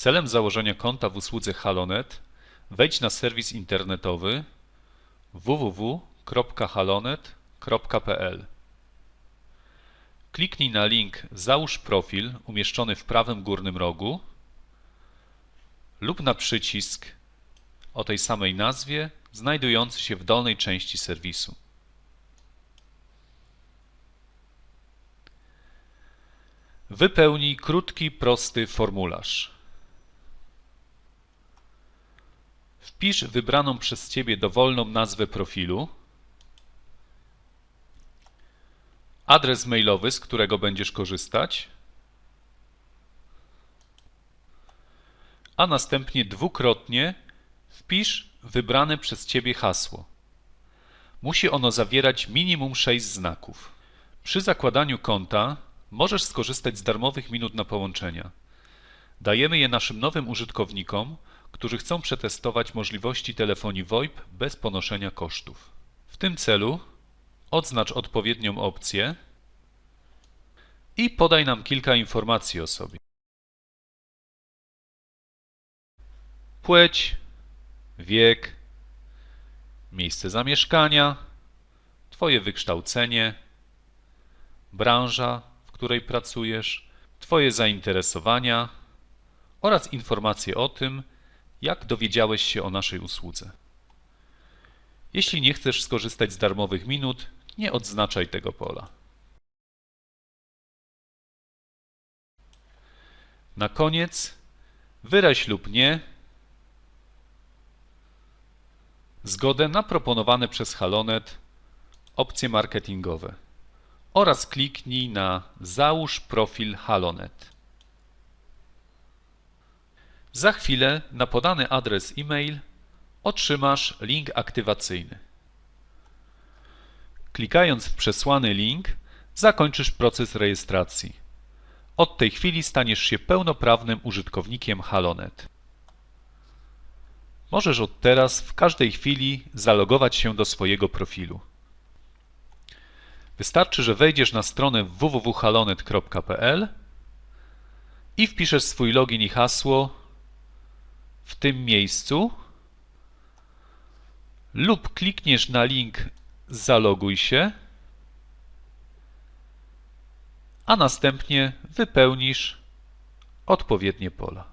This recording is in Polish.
Celem założenia konta w usłudze Halonet wejdź na serwis internetowy www.halonet.pl. Kliknij na link Załóż profil umieszczony w prawym górnym rogu lub na przycisk o tej samej nazwie znajdujący się w dolnej części serwisu. Wypełnij krótki, prosty formularz. Wpisz wybraną przez Ciebie dowolną nazwę profilu, adres mailowy, z którego będziesz korzystać, a następnie dwukrotnie wpisz wybrane przez Ciebie hasło. Musi ono zawierać minimum 6 znaków. Przy zakładaniu konta możesz skorzystać z darmowych minut na połączenia. Dajemy je naszym nowym użytkownikom, którzy chcą przetestować możliwości telefonii VoIP bez ponoszenia kosztów. W tym celu odznacz odpowiednią opcję i podaj nam kilka informacji o sobie. Płeć, wiek, miejsce zamieszkania, Twoje wykształcenie, branża, w której pracujesz, Twoje zainteresowania oraz informacje o tym, jak dowiedziałeś się o naszej usłudze. Jeśli nie chcesz skorzystać z darmowych minut, nie odznaczaj tego pola. Na koniec wyraź lub nie zgodę na proponowane przez Halonet opcje marketingowe oraz kliknij na Załóż profil Halonet. Za chwilę na podany adres e-mail otrzymasz link aktywacyjny. Klikając w przesłany link zakończysz proces rejestracji. Od tej chwili staniesz się pełnoprawnym użytkownikiem Halonet. Możesz od teraz w każdej chwili zalogować się do swojego profilu. Wystarczy, że wejdziesz na stronę www.halonet.pl i wpiszesz swój login i hasło w tym miejscu lub klikniesz na link Zaloguj się, a następnie wypełnisz odpowiednie pola.